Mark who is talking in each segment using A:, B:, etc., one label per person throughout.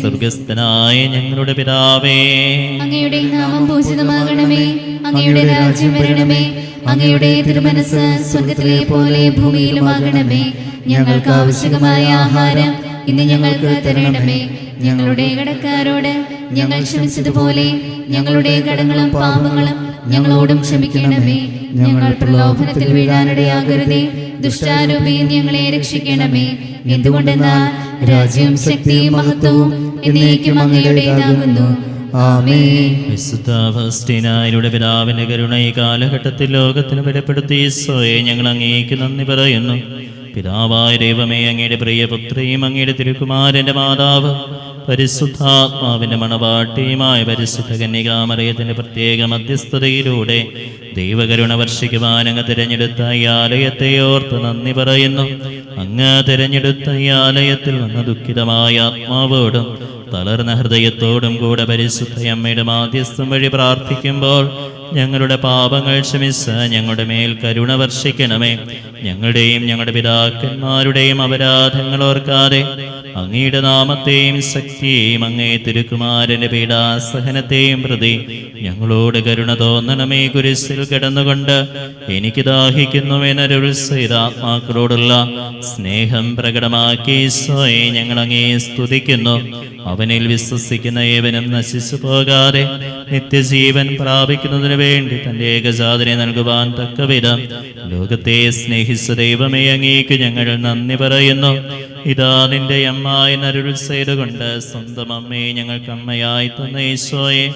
A: സ്വർഗസ്ഥനായ ഞങ്ങളുടെ പിതാവേ.
B: അങ്ങയുടെ നാമം പൂജിതമാകണമേ. അങ്ങയുടെ രാജ്യം വരണമേ. അങ്ങയുടെ തിരുമനസ് സ്വർഗത്തിലെ പോലെ ഭൂമിയിലുമാകണമേ. ഞങ്ങൾക്ക് ആവശ്യമായ ആഹാരം ഇന്ന് ഞങ്ങൾക്ക് തരണമേ. ഞങ്ങളുടെ കടക്കാരോട് ഞങ്ങൾ ക്ഷമിച്ചതുപോലെ ഞങ്ങളുടെ കടങ്ങളും പാപങ്ങളും ഞങ്ങളോടും ക്ഷമിക്കണമേ. ഞങ്ങൾ പ്രലോഭനത്തിൽ വീഴാനിടയാകരുതേ. ദുഷ്ടാരൂപി ഞങ്ങളെ രക്ഷിക്കണമേ. എന്തുകൊണ്ടെന്നാൽ രാജ്യവും ശക്തിയും മഹത്വവും എന്നേക്കും അങ്ങയുടേതാകുന്നു
A: വിശുദ്ധ പിതാവിന്റെ കരുണ ഈ കാലഘട്ടത്തിൽ ലോകത്തിന് വെളിപ്പെടുത്തി സ്വയെ ഞങ്ങൾ അങ്ങേക്ക് നന്ദി പറയുന്നു. പിതാവായ ദൈവമേ അങ്ങയുടെ പ്രിയപുത്രിയും അങ്ങയുടെ തിരുക്കുമാരന്റെ മാതാവ് പരിശുദ്ധാത്മാവിന്റെ മണവാട്ടിയുമായ പരിശുദ്ധ കന്യകാമറിയത്തിന്റെ പ്രത്യേക മധ്യസ്ഥതയിലൂടെ ദൈവകരുണ വർഷിക്കുവാൻ അങ്ങ് തിരഞ്ഞെടുത്ത ഈ ആലയത്തെ ഓർത്ത് നന്ദി പറയുന്നു. അങ്ങ് തിരഞ്ഞെടുത്ത ഈ ആലയത്തിൽ വന്ന ദുഃഖിതമായ ആത്മാവോടും തളർന്ന ഹൃദയത്തോടും കൂടെ പരിശുദ്ധ അമ്മയുടെ മാധ്യസ്ഥം വഴി പ്രാർത്ഥിക്കുമ്പോൾ ഞങ്ങളുടെ പാപങ്ങൾ ക്ഷമിച്ച് ഞങ്ങളുടെ മേൽ കരുണ വർഷിക്കണമേ. ഞങ്ങളുടെയും ഞങ്ങളുടെ പിതാക്കന്മാരുടെയും അപരാധങ്ങൾ ഓർക്കാതെ അങ്ങയുടെ നാമത്തെയും ശക്തിയെയും അങ്ങേ തിരുക്കുമാരന്റെ പീഡാസഹനത്തെയും പ്രതി ഞങ്ങളോട് കരുണ തോന്നണമേ കുരിശിൽ കിടന്നുകൊണ്ട്. എനിക്ക് ദാഹിക്കുന്നുവെന്നരുൾ ചെയ്ത ആത്മാക്കളോടുള്ള സ്നേഹം പ്രകടമാക്കി ഈശോയെ ഞങ്ങൾ അങ്ങേ സ്തുതിക്കുന്നു. അവനിൽ വിശ്വസിക്കുന്ന ഏവനും നശിച്ചു പോകാതെ നിത്യജീവൻ പ്രാപിക്കുന്നതിന് വേണ്ടി തന്റെ ഏകജാതനെ നൽകുവാൻ തക്കവിധം. ലോകത്തെ സ്നേഹിച്ച ദൈവമേ അങ്ങേക്ക് ഞങ്ങൾ നന്ദി പറയുന്നു. ഇതാ നിന്റെ അമ്മായി നരുൾ ചെയ്തുകൊണ്ട് സ്വന്തം അമ്മയെ ഞങ്ങൾക്ക് അമ്മയായി തന്ന ഈശോയെ.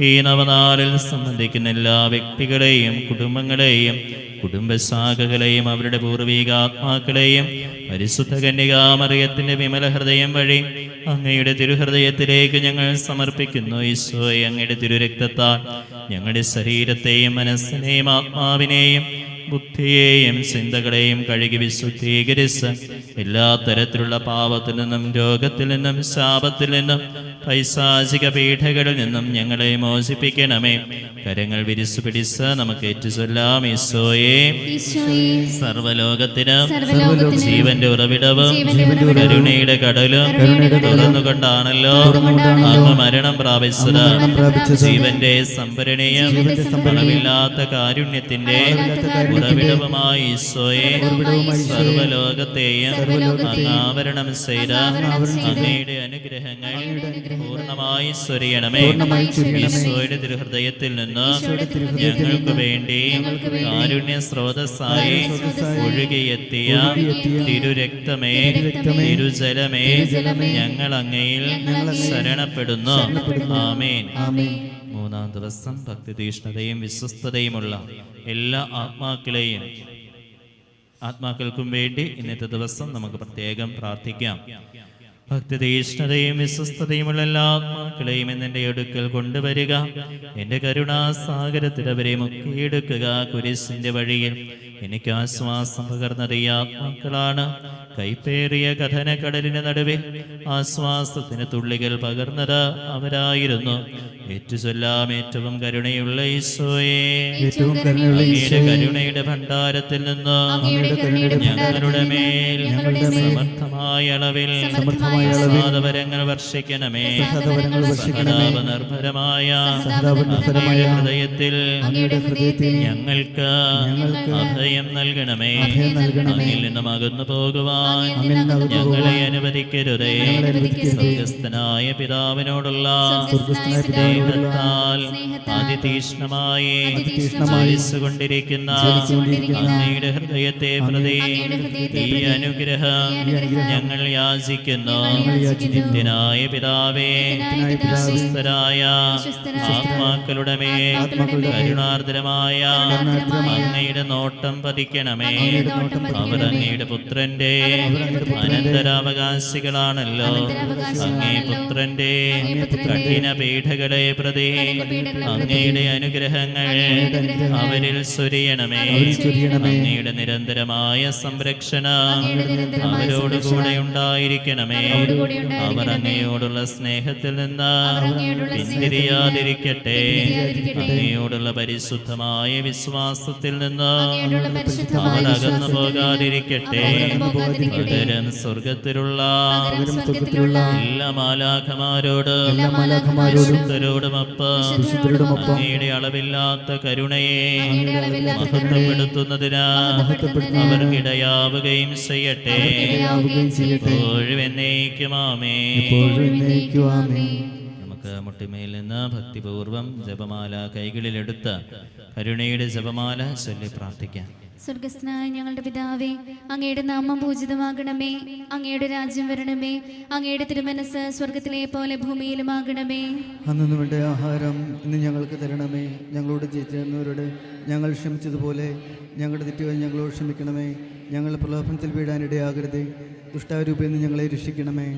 A: ഈ നവനാളിൽ സംബന്ധിക്കുന്ന എല്ലാ വ്യക്തികളെയും കുടുംബങ്ങളെയും കുടുംബശാഖകളെയും അവരുടെ പൂർവീകാത്മാക്കളെയും പരിശുദ്ധ കന്യകാമറിയത്തിന്റെ വിമല ഹൃദയം വഴി അങ്ങയുടെ തിരുഹൃദയത്തിലേക്ക് ഞങ്ങൾ സമർപ്പിക്കുന്നു ഈശോയെ. അങ്ങയുടെ തിരുരക്തത്താൽ ഞങ്ങളുടെ ശരീരത്തെയും മനസ്സിനെയും ആത്മാവിനെയും ബുദ്ധിയെയും ചിന്തകളെയും കഴുകി വിശുദ്ധീകരിച്ച് എല്ലാ തരത്തിലുള്ള പാപത്തിൽ നിന്നും രോഗത്തിൽ നിന്നും ശാപത്തിൽ നിന്നും പൈശാചിക പീഠകളിൽ നിന്നും ഞങ്ങളെ മോചിപ്പിക്കണമേ. കരങ്ങൾ വിരിച്ചു പിടിച്ച് നമുക്ക് ഏറ്റുചൊല്ലാം ഈശോയെ. സർവലോകത്തിന് ജീവന്റെ ഉറവിടവും കരുണയുടെ കടലും തുറന്നുകൊണ്ടാണല്ലോ അങ്ങ് മരണം പ്രാപിച്ചത്. ജീവന്റെ സംഭരണീയം അളവില്ലാത്ത കാരുണ്യത്തിന്റെ ഉറവിടവുമായി ഈശോയെ. സർവലോകത്തെയും
B: അങ്ങാവരണം
A: അങ്ങ് ആവരണം ചെയ്ത അങ്ങയുടെ അനുഗ്രഹങ്ങൾ പൂർണമായി സ്വരിയണമേ. ഈശോയുടെ തിരുഹൃദയത്തിൽ നിന്ന് ഞങ്ങൾക്ക് വേണ്ടി കാരുണ്യ സ്രോതസ്സായി ഒഴുകിയെത്തിയ തിരുരക്തമേ തിരുജലമേ ഞങ്ങൾ അങ്ങയിൽ ശരണപ്പെടുന്നു. ആമേൻ. മൂന്നാം ദിവസം ഭക്തിതീഷ്ണതയും വിശ്വസ്തതയുമുള്ള എല്ലാ ആത്മാക്കളെയും ആത്മാക്കൾക്കും വേണ്ടി ഇന്നത്തെ ദിവസം നമുക്ക് പ്രത്യേകം പ്രാർത്ഥിക്കാം. ഭക്തിതീഷ്ണതയും വിശ്വസ്തതയുമുള്ള എല്ലാ ആത്മാക്കളെയും എന്നെ അടുക്കൽ കൊണ്ടുവരിക. എന്റെ കരുണാസാഗരത്തിൽ അവരെ മുക്കിയെടുക്കുക കുരിശിന്റെ വഴിയിൽ. എനിക്ക് ആശ്വാസം പകർന്നത് ഈ ആത്മാക്കളാണ്. കൈപ്പേറിയ കഥനക്കടലിന് നടുവിൽ ആശ്വാസത്തിന് തുള്ളികൾ പകർന്നത് അവരായിരുന്നു. ഏറ്റുചൊല്ലാം ഏറ്റവും കരുണയുള്ള ഈശോയെ.
B: ഏറ്റവും കരുണയുള്ള
A: അങ്ങയുടെ കരുണയുടെ ഭണ്ഡാരത്തിൽ നിന്ന് ഞങ്ങളുടെ മേൽ സമർത്ഥമായ അളവിൽ
B: സമർത്ഥമായ
A: സാധവരങ്ങൾ വർഷിക്കണമേ. സഹതാപ നിർഭരമായ അങ്ങയുടെ ഹൃദയത്തിൽ
B: അങ്ങയുടെ ഹൃദയത്തിൽ
A: ഞങ്ങൾക്ക് അഭയം നൽകണമേ. നിന്നും അകന്നു പോകുവാൻ ഞങ്ങളെ അനുവദിക്കരുതേ. സ്വർഗസ്ഥനായ പിതാവിനോടുള്ള സ്നേഹത്താൽ അതിതീഷ്ണമായി
B: കൊണ്ടിരിക്കുന്ന
A: അങ്ങയുടെ ഹൃദയത്തെ പ്രതി ഈ അനുഗ്രഹം ഞങ്ങൾ യാചിക്കുന്നു നിത്യനായ പിതാവേ
B: സ്വസ്ഥരായ
A: ആത്മാക്കളുടെ
B: ആത്മാക്കളുടെ
A: കരുണാർദ്രമായ അങ്ങയുടെ നോട്ടം പതിക്കണമേ അവർ. അങ്ങയുടെ പുത്രന്റെ അനന്തരാവകാശികളാണല്ലോ. അങ്ങേ പുത്രന്റെ കഠിന പീഠകളെ പ്രതി അങ്ങയുടെ അനുഗ്രഹങ്ങൾ അവരിൽ
B: സുരിയണമേ
A: അങ്ങയുടെ നിരന്തരമായ സംരക്ഷണം
B: അവരോടുകൂടെ
A: അവരോട് കൂടെ ഉണ്ടായിരിക്കണമേ. അവർ അങ്ങയോടുള്ള സ്നേഹത്തിൽ നിന്ന് പിന്തിരിയാതിരിക്കട്ടെ. അങ്ങയോടുള്ള പരിശുദ്ധമായ വിശ്വാസത്തിൽ നിന്ന് അവർ അകന്നു പോകാതിരിക്കട്ടെ. പകരം സ്വർഗത്തിലുള്ള എല്ലാ മാലാഖമാരോട്
B: എല്ലാ മാലാഖമാരോടും
A: വിശുദ്ധരോടുമൊപ്പം
B: വിശുദ്ധരോടുമൊപ്പം
A: അങ്ങയുടെ അളവില്ലാത്ത കരുണയെ
B: അങ്ങയുടെ അളവില്ലാത്ത കരുണയെ
A: മഹത്വപ്പെടുത്തുന്നതിന് അവർക്കിടയാവുകയും ചെയ്യട്ടെ. എപ്പോഴും എന്നേക്കുമാമേ നമുക്ക് മുട്ടിമേൽ നിന്ന് ഭക്തിപൂർവം ജപമാല കൈകളിലെടുത്ത് കരുണയുടെ ജപമാല ചൊല്ലി പ്രാർത്ഥിക്കാം.
B: സ്വർഗസ്നായ ഞങ്ങളുടെ പിതാവേ അങ്ങയുടെ നാമം പൂജിതമാകണമേ. അങ്ങയുടെ രാജ്യം വരണമേ. അങ്ങയുടെ തിരുമനസ് സ്വർഗത്തിലെ പോലെ ഭൂമിയിലുമാകണമേ.
C: അന്ന് വേണ്ട ആഹാരം ഇന്ന് ഞങ്ങൾക്ക് തരണമേ. ഞങ്ങളോട് ചേച്ചിരുന്നവരോട് ഞങ്ങൾ ക്ഷമിച്ചതുപോലെ ഞങ്ങളുടെ തെറ്റുകൾ ഞങ്ങളോട് ക്ഷമിക്കണമേ. ഞങ്ങൾ പ്രലോഭനത്തിൽ വീഴാനിടയാകരുതേ. ദുഷ്ടാരൂപയിൽ നിന്ന് ഞങ്ങളെ രക്ഷിക്കണമേ.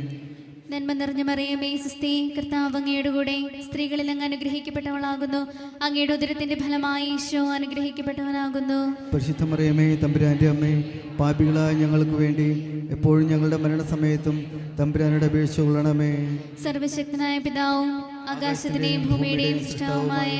B: നന്മ നിറഞ്ഞ മറിയമേ സുസ്ഥി കർത്താവ് അങ്ങയുടെ കൂടെ സ്ത്രീകളിൽ അങ്ങ് അനുഗ്രഹിക്കപ്പെട്ടവളാകുന്നു. അങ്ങയുടെ ഉദരത്തിന്റെ ഫലമായി ഈശോ അനുഗ്രഹിക്കപ്പെട്ടവനാകുന്നു.
C: പരിശുദ്ധ മറിയമേ തമ്പുരാന്റെ അമ്മേ പാപികളായ ഞങ്ങൾക്ക് വേണ്ടി എപ്പോഴും ഞങ്ങളുടെ മരണസമയത്തും തമ്പുരാനുടെ അപേക്ഷ കൊള്ളണമേ.
B: സർവശക്തനായ പിതാവും ആകാശത്തിന്റെയും ഭൂമിയുടെയും സൃഷ്ടാവുമായ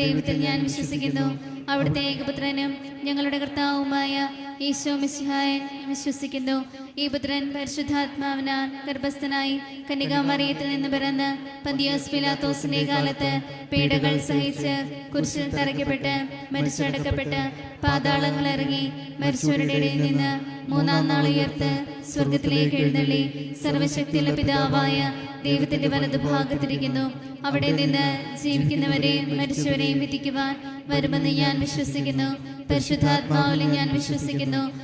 B: ദൈവത്തിൽ ഞാൻ വിശ്വസിക്കുന്നു. അവിടുത്തെ ഏകപുത്രനും ഞങ്ങളുടെ കർത്താവുമായ ഈശോ മിശിഹായൻ വിശ്വസിക്കുന്നു. ഈ പുത്രൻ പരിശുദ്ധാത്മാവിനാൽ ഗർഭസ്ഥനായി കന്യകാമറിയത്തിൽ നിന്ന് പിറന്ന് പന്തിയോസ് പിലാത്തോസിന്റെ കാലത്ത് പീഡകൾ സഹിച്ച് കുരിശിൽ തറയ്ക്കപ്പെട്ട് മരിച്ചടക്കപ്പെട്ട് പാതാളങ്ങൾ ഇറങ്ങി മരിച്ചവരുടെ ഇടയിൽ നിന്ന് മൂന്നാം നാൾ ഉയർത്ത് സ്വർഗത്തിലേക്ക് എഴുന്നള്ളി. സർവശക്തിയുള്ള പിതാവായ ദൈവത്തിന്റെ വലതുഭാഗത്തിരിക്കുന്നു. അവിടെ നിന്ന് ജീവിക്കുന്നവരെയും മരിച്ചവരെയും വിധിക്കുവാൻ വരുമെന്ന് ഞാൻ വിശ്വസിക്കുന്നു. പരിശുദ്ധാത്മാവിലും ഞാൻ വിശ്വസിക്കുന്നു.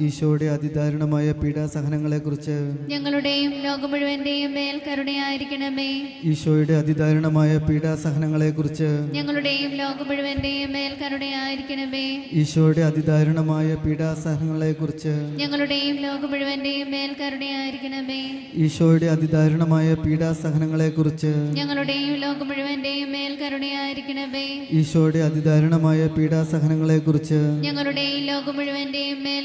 C: ഈശോയുടെ അതിദാരുണമായ പീഡാസഹനങ്ങളെക്കുറിച്ച്
B: ഞങ്ങളുടെയും ലോകം മുഴുവന്റെയും മേൽ കരുണയായിരിക്കണമേ.
C: ഈശോയുടെ അതിദാരുണമായ പീഡാസഹനങ്ങളെക്കുറിച്ച്
B: ഞങ്ങളുടെയും ലോകം മുഴുവന്റെയും മേൽ കരുണയായിരിക്കണമേ.
C: ഈശോയുടെ അതിദാരുണമായ പീഡാസഹനങ്ങളെക്കുറിച്ച്
B: ഞങ്ങളുടെയും ലോകം മുഴുവന്റെയും മേൽ കരുണയായിരിക്കണമേ.
C: ഈശോയുടെ അതിദാരുണമായ പീഡാസഹനങ്ങളെക്കുറിച്ച്
B: ഞങ്ങളുടെയും ലോകം മുഴുവന്റെയും മേൽ കരുണയായിരിക്കണമേ.
C: ഈശോയുടെ അതിദാരുണമായ പീഡാസഹനങ്ങളെക്കുറിച്ച്
B: ഞങ്ങളുടെയും ലോകം മുഴുവന്റെയും മേൽ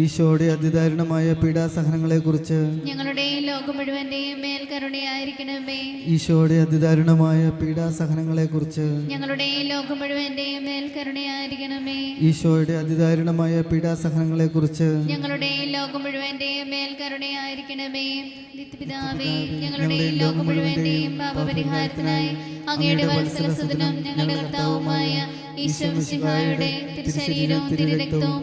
C: ഈശോയുടെ അതിദാരുണമായ പീഡാസഹനങ്ങളെക്കുറിച്ച്
B: ഞങ്ങളുടെയും ലോകം മുഴുവന്റെയും മേൽ കരുണയായിരിക്കണമേ.
C: ഈശോയുടെ അതിദാരുണമായ പീഡാസഹനങ്ങളെക്കുറിച്ച്
B: ഞങ്ങളുടെയും ലോകം മുഴുവന്റെയും മേൽ കരുണയായിരിക്കണമേ.
C: ഈശോയുടെ അതിദാരുണമായ പീഡാസഹനങ്ങളെക്കുറിച്ച്
B: ഞങ്ങളുടെയും ലോകം മുഴുവന്റെയും മേൽ കരുണയായിരിക്കണമേ. നിത്യപിതാവേ ഞങ്ങളുടെയും ലോകം മുഴുവന്റെയും പാപപരിഹാരത്തിനായി അങ്ങയുടെ വത്സലസുതനും ഞങ്ങളുടെ കർത്താവുമായ ഈശോ സിഹായുടെ തിരുശരീരവും തിരുരക്തവും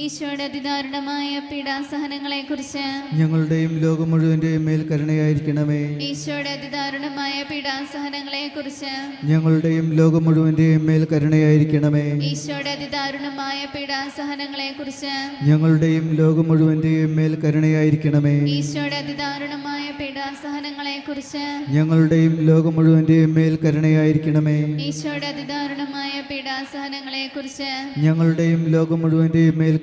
B: ഈശോയുടെ അതിദാരുണമായ പീഡാസഹനങ്ങളെ കുറിച്ച്
C: ഞങ്ങളുടെയും ലോകം മുഴുവന്റെയും മേൽ കരുണയായിരിക്കണമേ.
B: ഈശോയുടെ അതിദാരുണമായ പീഡാസഹനങ്ങളെ കുറിച്ച്
C: ഞങ്ങളുടെയും ലോകം മുഴുവന്റെയും മേൽ കരുണയായിരിക്കണമേ.
B: ഈശോയുടെ അതിദാരുണമായ പീഡാസഹനങ്ങളെ കുറിച്ച്
C: ഞങ്ങളുടെയും ലോകം മുഴുവന്റെയും മേൽ കരുണയായിരിക്കണമേ.
B: ഈശോയുടെ അതിദാരുണമായ പീഡാസഹനങ്ങളെ കുറിച്ച്
C: ഞങ്ങളുടെയും ലോകം മുഴുവന്റെയും മേൽ കരുണയായിരിക്കണമേ.
B: ഈശോയുടെ അതിദാരുണമായ പീഡാസഹനങ്ങളെ കുറിച്ച്
C: ഞങ്ങളുടെയും ലോകം മുഴുവന്റെയും മേൽ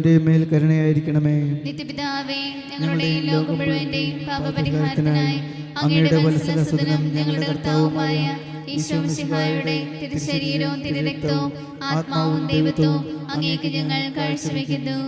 C: മുഴുവന്റെയും മേൽ കരുണയായിരിക്കണമേ.
B: നിത്യപിതാവേ ഞങ്ങളുടെ ലോകം മുഴുവന്റെയും പാപപരിഹാരത്തിനായി അങ്ങയുടെ ഞങ്ങളുടെ കർത്താവുമായ ഈശോ തിരുശരീരവും തിരുരക്തവും ആത്മാവും ദൈവത്വവും അങ്ങേക്ക് ഞങ്ങൾ കാഴ്ചവെക്കുന്നു.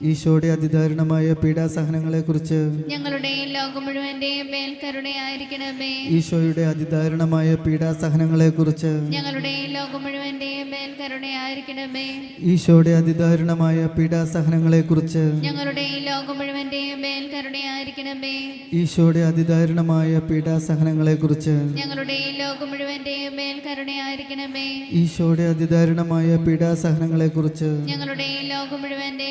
C: ഈശോയുടെ അതിദാരുണമായ പീഡാസഹനങ്ങളെക്കുറിച്ച്
B: ഞങ്ങളുടെ ലോകം മുഴുവന്റെയും മേൽ കരുണയായിരിക്കണമേ
C: ഈശോയുടെ അതിദാരുണമായ പീഡാസഹനങ്ങളെക്കുറിച്ച്
B: ഞങ്ങളുടെ ലോകം മുഴുവന്റെയും മേൽ കരുണയായിരിക്കണമേ
C: ഈശോയുടെ അതിദാരുണമായ പീഡാസഹനങ്ങളെക്കുറിച്ച്
B: ഞങ്ങളുടെ ലോകം മുഴുവന്റെയും മേൽ കരുണയായിരിക്കണമേ
C: ഈശോയുടെ അതിദാരുണമായ പീഡാസഹനങ്ങളെക്കുറിച്ച്
B: ഞങ്ങളുടെ ലോകം മുഴുവന്റെയും മേൽ കരുണയായിരിക്കണമേ
C: ഈശോയുടെ അതിദാരുണമായ പീഡാസഹനങ്ങളെക്കുറിച്ച്
B: ഞങ്ങളുടെ ലോകം മുഴുവന്റെ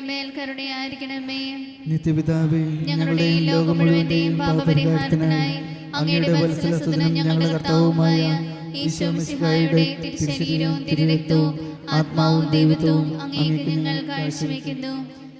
B: മേൽ കരുണയായിരിക്കണമേ
C: നിത്യപിതാവേ
B: ഞങ്ങളുടെയും ലോകം മുഴുവന്റെയും പാപപരിഹാരത്തിനായി അങ്ങയുടെ ഞങ്ങളുടെ കർത്താവുമായ ഈശോ മിശിഹായുടെ തിരുശരീരവും തിരുരക്തവും ആത്മാവും ദൈവത്വവും അങ്ങേക്ക് ഞങ്ങൾ കാഴ്ചവെക്കുന്നു.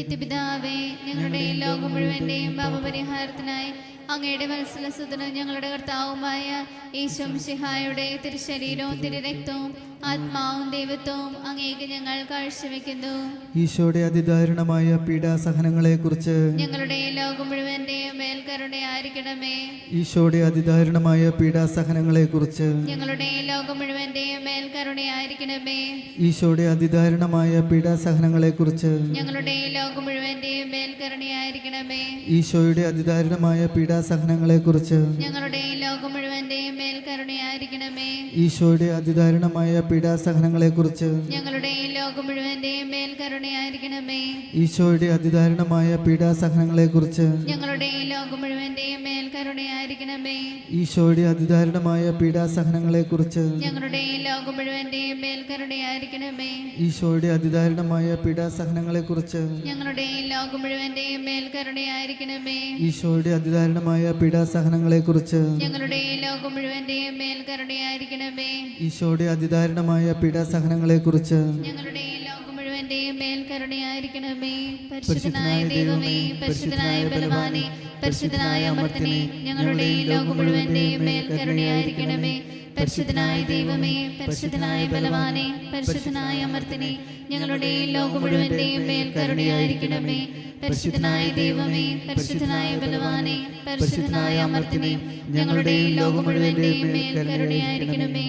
B: നിത്യപിതാവേ ഞങ്ങളുടെ ലോകം മുഴുവന്റെയും പാപപരിഹാരത്തിനായി അങ്ങയുടെ വത്സലസുതനും ഞങ്ങളുടെ കർത്താവുമായ ഈശ്വം ശിഹായുടെ തിരുശരീരവും തിരുരക്തവും ആത്മാവും ദൈവത്വവും അങ്ങേക്ക് ഞങ്ങൾ കാഴ്ചവെക്കുന്നു.
C: ഈശോയുടെ അതിദാരുണമായ പീഡാസഹനങ്ങളെ കുറിച്ച്
B: ഞങ്ങളുടെ ലോകം മുഴുവന്റെയും മേൽക്കരുടെ കരുണയായിരിക്കണമേ
C: ഈശോയുടെ അതിദാരുണമായ പീഡാസഹനങ്ങളെ കുറിച്ച്
B: ഞങ്ങളുടെ ലോകം മുഴുവന്റെയും മേൽക്കരുടെ കരുണയായിരിക്കണമേ
C: ഈശോയുടെ അതിദാരുണമായ പീഡാസഹനങ്ങളെ കുറിച്ച്
B: ഞങ്ങളുടെ ലോകം മുഴുവന്റെയും മേൽക്കരുടെ കരുണയായിരിക്കണമേ
C: ഈശോയുടെ അതിദാരുണമായ പീഡാസഹനങ്ങളെ കുറിച്ച്
B: ഞങ്ങളുടെ ലോകം മുഴുവന്റെയും മേൽക്കരുടെ കരുണയായിരിക്കണമേ
C: ഈശോയുടെ അതിദാരുണമായ പീഡാസഹനങ്ങളെക്കുറിച്ച്
B: ഞങ്ങളുടെ ലോകം മുഴുവന്റെയും മേൽ കരുണയായിരിക്കണമേ.
C: ഈശോയുടെ അതിദാരുണമായ പീഡാസഹനങ്ങളെക്കുറിച്ച്
B: ഞങ്ങളുടെ ലോകം മുഴുവന്റെയും മേൽ കരുണയായിരിക്കണമേ.
C: ഈശോയുടെ അതിദാരുണമായ പീഡാസഹനങ്ങളെക്കുറിച്ച്
B: ഞങ്ങളുടെ ലോകം മുഴുവന്റെയും മേൽ കരുണയായിരിക്കണമേ.
C: ഈശോയുടെ അതിദാരുണമായ പീഡാസഹനങ്ങളെക്കുറിച്ച്
B: ഞങ്ങളുടെ ലോകം മുഴുവന്റെയും മേൽ കരുണയായിരിക്കണമേ.
C: ഈശോയുടെ അതിദാരുണമായ പീഡാസഹനങ്ങളെക്കുറിച്ച്
B: ഞങ്ങളുടെ ലോകം മുഴുവന്റെയും മേൽ കരുണയായിരിക്കണമേ.
C: ഈശോയുടെ അതിദാരുണമായ പീഡാസഹനങ്ങളെക്കുറിച്ച്
B: ഞങ്ങളുടെ ലോകം മുഴുവന്റെയും മേൽ കരുണയായിരിക്കണമേ. പരിശുദ്ധനായ ദൈവമേ പരിശുദ്ധനായ ബലവാനെ പരിശുദ്ധനായ അമർത്തിനെ ഞങ്ങളുടെ ലോകം മുഴുവന്റെയും മേൽ കരുണയായിരിക്കണമേ. പരിശുദ്ധനായ ദൈവമേ പരിശുദ്ധനായ ബലവാനെ പരിശുദ്ധനായ അമർത്തിനെ ഞങ്ങളുടെ ലോകം മുഴുവന്റെയും മേൽ കരുണയായിരിക്കണമേ. പരിശുദ്ധനായ ദൈവമേ പരിശുദ്ധനായ ബലവാനെ പരിശുദ്ധനായ അമർത്തനെ ഞങ്ങളുടെ ലോകം മുഴുവന്റെയും മേൽ കരുണയായിരിക്കണമേ.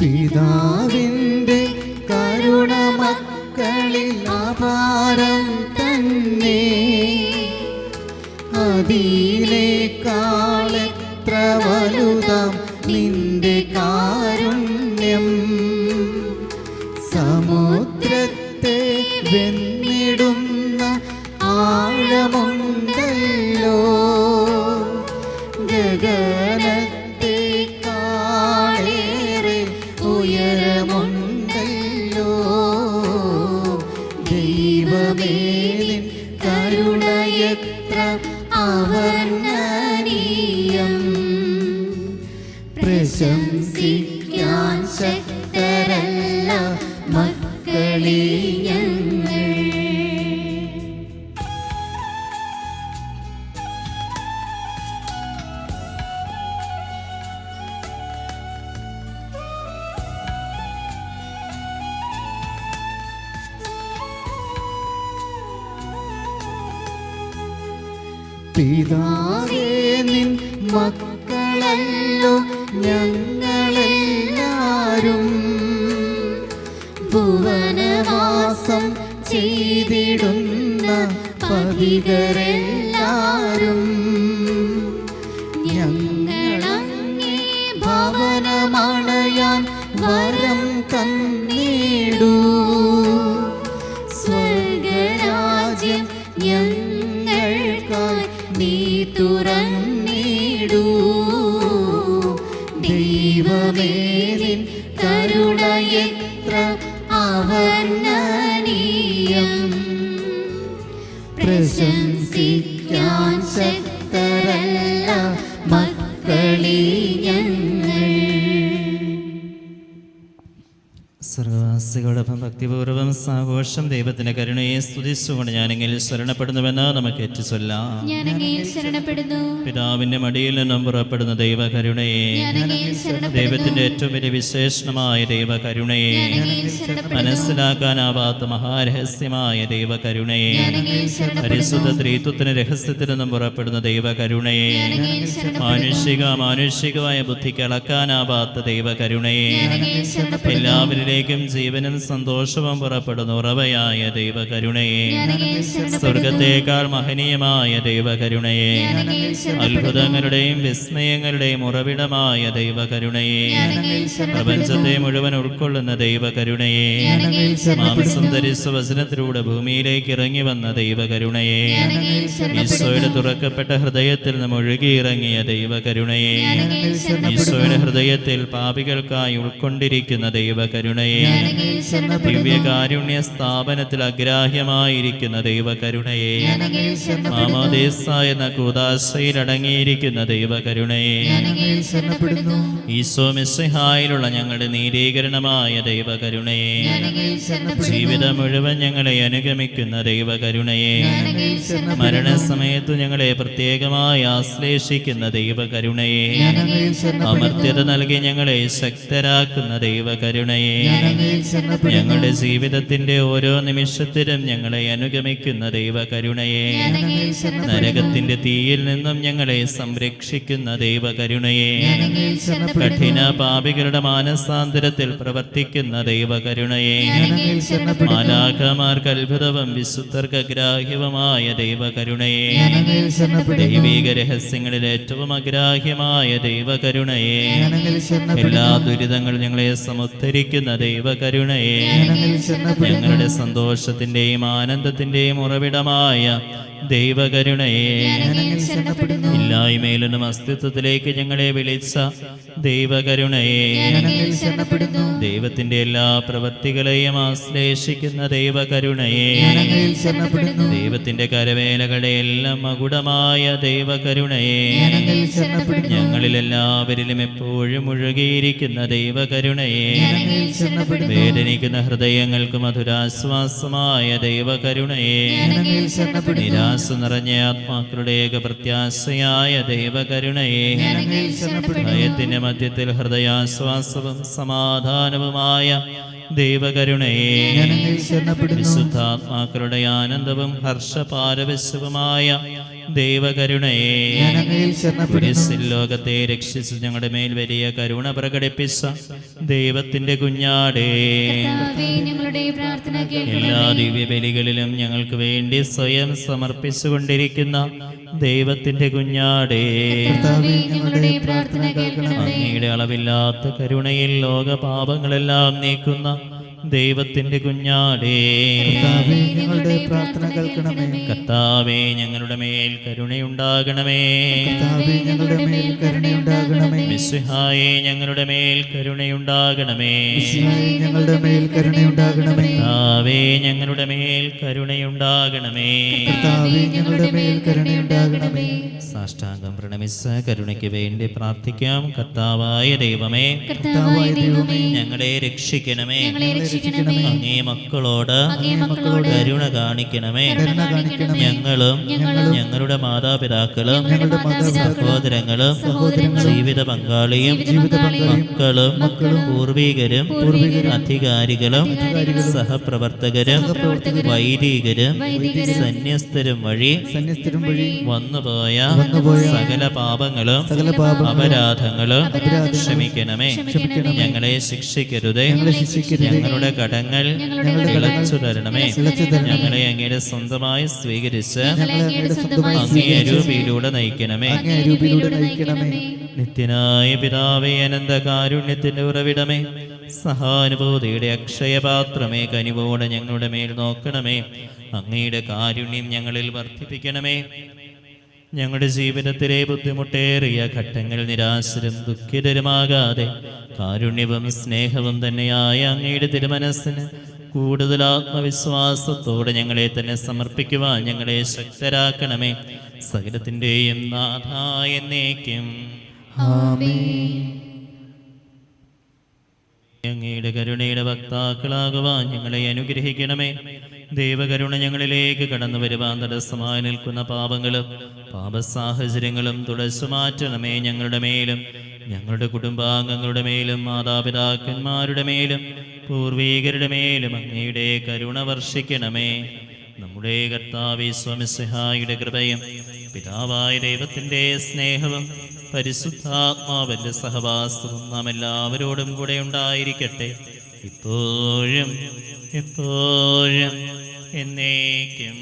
C: പിതാവിന്റെ കരുണ മക്കളിൽ അപാരം തന്നെ. അതീ പ്രശംസിക്കാൻ ശക്തരല്ല
A: സർവവാസികളോടൊപ്പം സാഘോഷം ദൈവത്തിന്റെ കരുണയെ സ്തുതിച്ചുകൊണ്ട് ഞാനെങ്കിൽ ശരണപ്പെടുന്നുവെന്ന് നമുക്ക് ഏറ്റുചൊല്ലാം.
B: ശരണപ്പെടുന്നു.
A: പിതാവിന്റെ മടിയിൽ നിന്നും പുറപ്പെടുന്ന ദൈവകരുണയെ ദൈവത്തിന്റെ ഏറ്റവും വലിയ വിശേഷണമായ ദൈവകരുണയെ മനസ്സിലാക്കാനാവാത്ത മഹാരഹസ്യമായ ദൈവകരുണയെ പരിശുദ്ധ ത്രീത്വത്തിന് രഹസ്യത്തിൽ നിന്നും പുറപ്പെടുന്ന ദൈവകരുണയെ മാനുഷിക മാനുഷികമായ ബുദ്ധിക്ക് അളക്കാനാവാത്ത ദൈവകരുണയെ എല്ലാവരിലേക്കും ജീവനും സന്തോഷവും പുറപ്പെടുന്ന ഉറവയായ ദൈവകരുണയെ.
B: ഞാൻ അങ്ങയിൽ ശരണപ്പെടുന്നു.
A: സ്വർഗത്തേക്കാൾ മഹനീയമായ ദൈവകരുണയെ. അത്ഭുതങ്ങളുടെയും വിസ്മയങ്ങളുടെയും ഉറവിടമായ ദൈവകരുണയെ. പ്രപഞ്ചത്തെ മുഴുവൻ ഉൾക്കൊള്ളുന്ന ദൈവകരുണയെ. മാംസം ധരിച്ച വചനത്തിലൂടെ ഭൂമിയിലേക്ക് ഇറങ്ങി വന്ന ദൈവകരുണയെ. ഈശോയുടെ തുറക്കപ്പെട്ട ഹൃദയത്തിൽ നിന്ന് ഒഴുകിയിറങ്ങിയ ദൈവകരുണയെ. ഈശോയുടെ ഹൃദയത്തിൽ പാപികൾക്കായി ഉൾക്കൊണ്ടിരിക്കുന്ന ദൈവകരുണയെ.
B: ഞാൻ
A: ദിവ്യകാരുണ്യ സ്ഥാപനത്തിൽ അഗ്രാഹ്യമായിരിക്കുന്ന ദൈവകരുണയെ. മാമോദേസ എന്ന കൂതാശയിൽ അടങ്ങിയിരിക്കുന്ന ദൈവകരുണയെ. ഈശോ മിസ്സഹായിലുള്ള ഞങ്ങളുടെ നീരീകരണമായ ദൈവകരുണയെ. ജീവിതം മുഴുവൻ ഞങ്ങളെ അനുഗമിക്കുന്ന ദൈവകരുണയെ. മരണസമയത്ത് ഞങ്ങളെ പ്രത്യേകമായി ആശ്ലേഷിക്കുന്ന ദൈവകരുണയെ. അമർത്യത നൽകി ഞങ്ങളെ ശക്തരാക്കുന്ന ദൈവകരുണയെ.
B: ഞങ്ങളുടെ
A: ഞങ്ങളുടെ ജീവിതത്തിന്റെ ഓരോ നിമിഷത്തിലും ഞങ്ങളെ അനുഗമിക്കുന്ന ദൈവകരുണയെ. നരകത്തിന്റെ തീയിൽ നിന്നും ഞങ്ങളെ സംരക്ഷിക്കുന്ന ദൈവകരുണയെ. കഠിന പാപികളുടെ മാനസാന്തരത്തിൽ പ്രവർത്തിക്കുന്ന ദൈവകരുണയെ. മാലാഖമാർക്ക് അത്ഭുതവും വിശുദ്ധർക്ക് ഗ്രാഹ്യവുമായ ദൈവകരുണയെ. ദൈവിക രഹസ്യങ്ങളിൽ ഏറ്റവും അഗ്രാഹ്യമായ ദൈവകരുണയെ. എല്ലാ ദുരിതങ്ങളും ഞങ്ങളെ സമുദ്ധരിക്കുന്ന ദൈവകരുണയെ. ഞങ്ങളുടെ സന്തോഷത്തിന്റെയും ആനന്ദത്തിന്റെയും ഉറവിടമായ ദൈവകരുണയെ. ഇല്ലായ്മയിൽ നിന്നും അസ്തിത്വത്തിലേക്ക് ഞങ്ങളെ വിളിച്ച ദൈവകരുണയെ. ദൈവത്തിന്റെ എല്ലാ പ്രവൃത്തികളെയും ആശ്ലേഷിക്കുന്ന ദൈവകരുണയെ. ദൈവത്തിന്റെ കരവേലകളെ എല്ലാം മകുടമായ ദൈവകരുണയെ. എല്ലാവരിലും എപ്പോഴും മുഴുകിയിരിക്കുന്ന ദൈവകരുണയെ. വേദനിക്കുന്ന ഹൃദയങ്ങൾക്ക് മധുരാശ്വാസമായ ദൈവകരുണയെ.
B: ഞാൻ
A: നിരാശ നിറഞ്ഞ ആത്മാക്കളുടെ ഏക പ്രത്യാശയായ ദൈവകരുണയെ ഭയത്തിന്റെ മധ്യത്തിൽ ഹൃദയാശ്വാസവും സമാധാനവുമായ ദൈവകരുണയെ വിശുദ്ധാത്മാക്കളുടെ ആനന്ദവും ഹർഷപാരവശ്യവുമായ ദൈവകരുണയെ. ലോകത്തെ രക്ഷിച്ച് ഞങ്ങളുടെ മേൽ വലിയ കരുണ പ്രകടിപ്പിച്ച ദൈവത്തിന്റെ കുഞ്ഞാടേ. എല്ലാ ദിവ്യബലികളിലും ഞങ്ങൾക്ക് വേണ്ടി സ്വയം സമർപ്പിച്ചുകൊണ്ടിരിക്കുന്ന ദൈവത്തിന്റെ കുഞ്ഞാടേ. അങ്ങയുടെ അളവില്ലാത്ത കരുണയിൽ ലോകപാപങ്ങളെല്ലാം നീക്കുന്ന ദൈവത്തിന്റെ കുഞ്ഞാടേ.
C: കർത്താവേ ഞങ്ങളുടെ പ്രാർത്ഥന കേൾക്കണമേ.
A: കർത്താവേ ഞങ്ങളുടെ മേൽ കരുണയുണ്ടാകണമേ.
C: കർത്താവേ ഞങ്ങളുടെ മേൽ കരുണയുണ്ടാകണമേ.
A: മിസ്ഹായെ ഞങ്ങളുടെ മേൽ കരുണയുണ്ടാകണമേ.
C: ഞങ്ങളുടെ മേൽ കരുണയുണ്ടാകണമേ.
A: കർത്താവേ ഞങ്ങളുടെ മേൽ കരുണയുണ്ടാകണമേ.
C: കർത്താവേ ഞങ്ങളുടെ മേൽ കരുണയുണ്ടാകണമേ.
A: സാഷ്ടാംഗം പ്രണമിസ് കരുണയ്ക്ക് വേണ്ടി പ്രാർത്ഥിക്കാം. കർത്താവായ ദൈവമേ.
B: കർത്താവായ ദൈവമേ.
A: ഞങ്ങളെ രക്ഷിക്കണമേ.
B: ഞങ്ങളെ
A: അങ്ങേ മക്കളോട് കരുണ കാണിക്കണമേ.
B: കരുണ കാണിക്കണമേ.
A: ഞങ്ങളും ഞങ്ങളുടെ മാതാപിതാക്കളും
B: ഞങ്ങളുടെ
A: സഹോദരങ്ങളും ജീവിത പങ്കാളിയും മക്കളും പൂർവികരും അധികാരികളും സഹപ്രവർത്തകരും വൈദികരും സന്യസ്തരും വഴി
C: സന്യസ്തരും വഴി
A: വന്നുപോയ സകല പാപങ്ങളും അപരാധങ്ങളും ക്ഷമിക്കണമേ. ഞങ്ങളെ ശിക്ഷിക്കരുതേ.
C: ഞങ്ങളെ ശിക്ഷിക്കരുതേ.
A: ഞങ്ങളുടെ കടങ്ങൾ തുടരണമേ തരണമേ ഞങ്ങളെ അങ്ങയുടെ സ്വന്തമായി സ്വീകരിച്ച് അങ്ങേ രൂപയിലൂടെ നയിക്കണമേ. നിത്യനായ പിതാവേ അനന്ത കാരുണ്യത്തിന്റെ ഉറവിടമേ. സഹാനുഭൂതിയുടെ അക്ഷയപാത്രമേ കനിവോടെ ഞങ്ങളുടെ മേൽ നോക്കണമേ. അങ്ങയുടെ കാരുണ്യം ഞങ്ങളിൽ വർദ്ധിപ്പിക്കണമേ. ഞങ്ങളുടെ ജീവിതത്തിലെ ബുദ്ധിമുട്ടേറിയ ഘട്ടങ്ങൾ നിരാശരും ദുഃഖിതരുമാകാതെ കാരുണ്യവും സ്നേഹവും തന്നെയായ അങ്ങയുടെ തിരുമനസ്സിന് കൂടുതൽ ആത്മവിശ്വാസത്തോടെ ഞങ്ങളെ തന്നെ സമർപ്പിക്കുവാൻ ഞങ്ങളെ ശക്തരാക്കണമേ. സകലത്തിന്റെയും നാഥായ എന്നേക്കും. അങ്ങയുടെ കരുണയുടെ വക്താക്കളാകുവാൻ ഞങ്ങളെ അനുഗ്രഹിക്കണമേ. ദൈവകരുണ ഞങ്ങളിലേക്ക് കടന്നു വരുവാൻ തടസ്സമായി നിൽക്കുന്ന പാപങ്ങളും പാപസാഹചര്യങ്ങളും തുടച്ചു മാറ്റണമേ ഞങ്ങളുടെ മേലും ഞങ്ങളുടെ കുടുംബാംഗങ്ങളുടെ മേലും മാതാപിതാക്കന്മാരുടെ മേലും പൂർവീകരുടെ മേലും അങ്ങയുടെ കരുണ വർഷിക്കണമേ. നമ്മുടെ കർത്താവി സ്വാമിസിഹായുടെ കൃപയും പിതാവായ ദൈവത്തിന്റെ സ്നേഹവും പരിശുദ്ധാത്മാവിന്റെ സഹവാസവും നാം എല്ലാവരോടും കൂടെ ഉണ്ടായിരിക്കട്ടെ. ഇപ്പോഴും ഇപ്പോഴും എന്നേക്കും.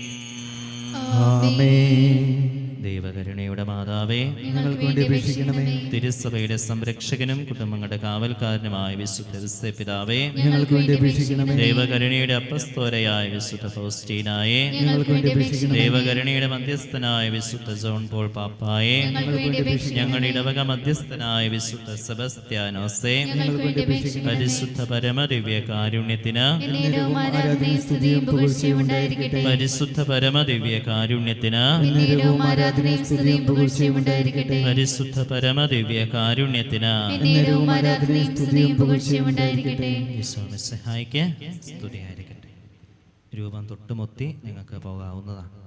C: ആമേൻ.
A: ദൈവകരുണയുടെ മാതാവേ
C: ഞങ്ങൾക്ക് വേണ്ടി അപേക്ഷിക്കണമേ
A: തിരുസഭയുടെ സംരക്ഷകനും കുടുംബങ്ങളുടെ കാവൽക്കാരനുമായ വിശുദ്ധ പിതാവേ
C: ഞങ്ങൾക്ക് വേണ്ടി അപേക്ഷിക്കണമേ
A: ദൈവകരുണയുടെ അപ്പസ്തോരയായ വിശുദ്ധ ഫൗസ്റ്റീനായെ
C: ഞങ്ങൾക്ക് വേണ്ടി അപേക്ഷിക്കണം
A: ദൈവകരുണയുടെ മധ്യസ്ഥനായ വിശുദ്ധ ജോൺ പോൾ പാപ്പായെ ഞങ്ങളുടെ ഇടവക മധ്യസ്ഥനായ വിശുദ്ധ സെബസ്ത്യാനോസേ
B: ഞങ്ങൾക്ക് വേണ്ടി അപേക്ഷിക്കണമേ
A: പരിശുദ്ധ പരമദിവ്യ കാരുണ്യത്തിന്
B: എന്നേരവും ആരാധനയും സ്തുതിയും പുകഴ്ചയും ഉണ്ടായിരിക്കട്ടെ.
A: പരിശുദ്ധ പരമദിവ്യ കാരുണ്യത്തിന്
B: ആരാധനയും സ്തുതിയും പുകഴ്ചയും ഉണ്ടായിരിക്കട്ടെ.
A: പരിശുദ്ധ പരമദിവ്യ കാരുണ്യത്തിന്
B: എന്നേരവും ആരാധനയും സ്തുതിയും പുകഴ്ചയും ഉണ്ടായിരിക്കട്ടെ.
A: ഈശോനെ സഹായിക്ക് സ്തുതിയായിരിക്കട്ടെ. രൂപം തൊട്ടുമുത്തി നിങ്ങൾക്ക് പോകാവുന്നതാണ്.